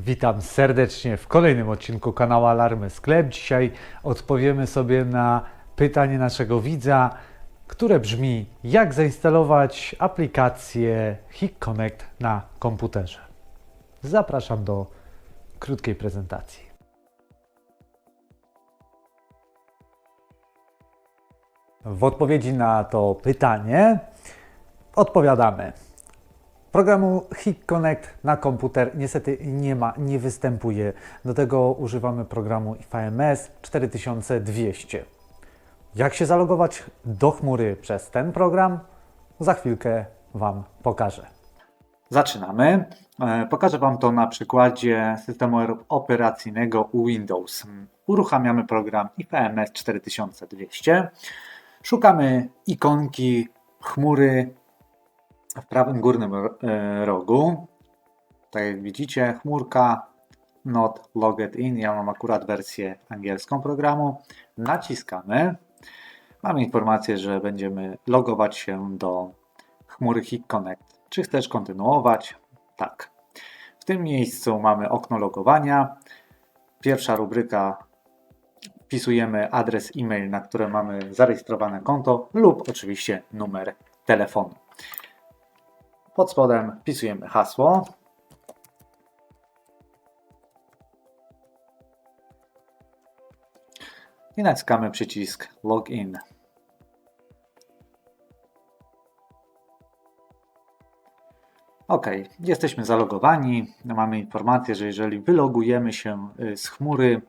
Witam serdecznie w kolejnym odcinku kanału Alarmy Sklep. Dzisiaj odpowiemy sobie na pytanie naszego widza, które brzmi: jak zainstalować aplikację Hik Connect na komputerze? Zapraszam do krótkiej prezentacji. W odpowiedzi na to pytanie odpowiadamy. Programu Hik Connect na komputer niestety nie ma, nie występuje. Do tego używamy programu IFMS 4200. Jak się zalogować do chmury przez ten program? Za chwilkę Wam pokażę. Zaczynamy. E, Pokażę Wam to na przykładzie systemu operacyjnego Windows. Uruchamiamy program IPMS 4200. Szukamy ikonki chmury w prawym górnym e, rogu. Tak jak widzicie, chmurka Not Logged In. Ja mam akurat wersję angielską programu. Naciskamy. Mamy informację, że będziemy logować się do chmury Hik Connect. Czy chcesz kontynuować? Tak. W tym miejscu mamy okno logowania. Pierwsza rubryka wpisujemy adres e-mail, na które mamy zarejestrowane konto lub oczywiście numer telefonu. Pod spodem wpisujemy hasło. I naciskamy przycisk Login. OK, jesteśmy zalogowani. Mamy informację, że jeżeli wylogujemy się y, z chmury,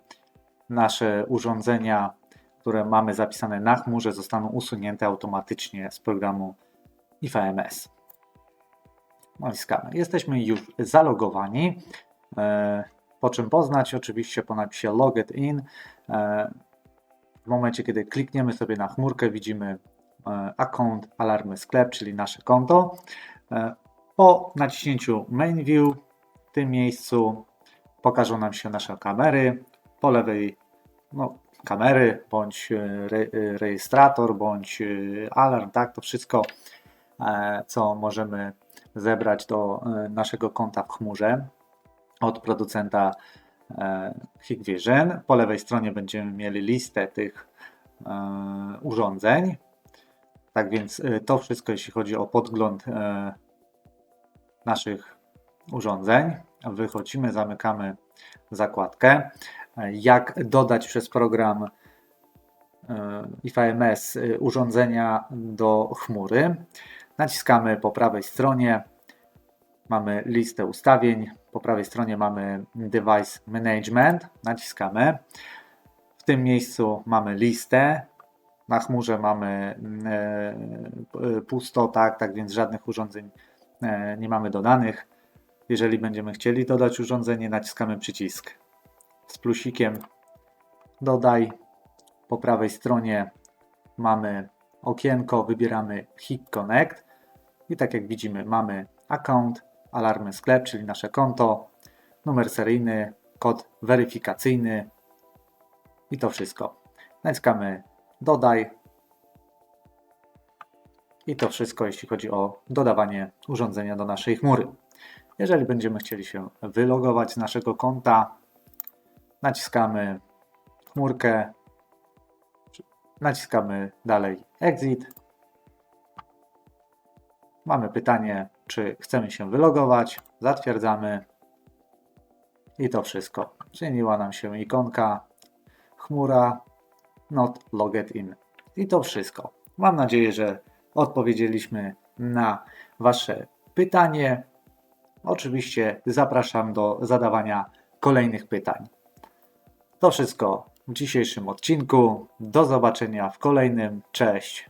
nasze urządzenia, które mamy zapisane na chmurze, zostaną usunięte automatycznie z programu IFMS. Naciskamy. Jesteśmy już zalogowani. E, Po czym poznać? Oczywiście po napisie Logged In. E, W momencie, kiedy klikniemy sobie na chmurkę, widzimy e, Account Alarmy Sklep, czyli nasze konto. Po naciśnięciu Main View w tym miejscu pokażą nam się nasze kamery. Po lewej no, kamery, bądź re, rejestrator, bądź alarm, tak? To wszystko, co możemy zebrać do e, naszego konta w chmurze od producenta e, Hikvision. Po lewej stronie będziemy mieli listę tych e, urządzeń. Tak więc to wszystko, jeśli chodzi o podgląd naszych urządzeń. Wychodzimy, zamykamy zakładkę. Jak dodać przez program IFMS urządzenia do chmury? Naciskamy po prawej stronie, mamy listę ustawień, po prawej stronie mamy Device Management, naciskamy. W tym miejscu mamy listę, na chmurze mamy e, pusto, tak, tak więc żadnych urządzeń e, nie mamy dodanych. Jeżeli będziemy chcieli dodać urządzenie, naciskamy przycisk z plusikiem dodaj. Po prawej stronie mamy okienko, wybieramy Hik Connect i tak jak widzimy mamy account, alarmy sklep, czyli nasze konto, numer seryjny, kod weryfikacyjny i to wszystko. Naciskamy dodaj i to wszystko jeśli chodzi o dodawanie urządzenia do naszej chmury. Jeżeli będziemy chcieli się wylogować z naszego konta, naciskamy chmurkę, naciskamy dalej exit. Mamy pytanie, czy chcemy się wylogować, zatwierdzamy i to wszystko. Zmieniła nam się ikonka chmura not logged in. I to wszystko. Mam nadzieję, że odpowiedzieliśmy na Wasze pytanie. Oczywiście zapraszam do zadawania kolejnych pytań. To wszystko w dzisiejszym odcinku. Do zobaczenia w kolejnym. Cześć.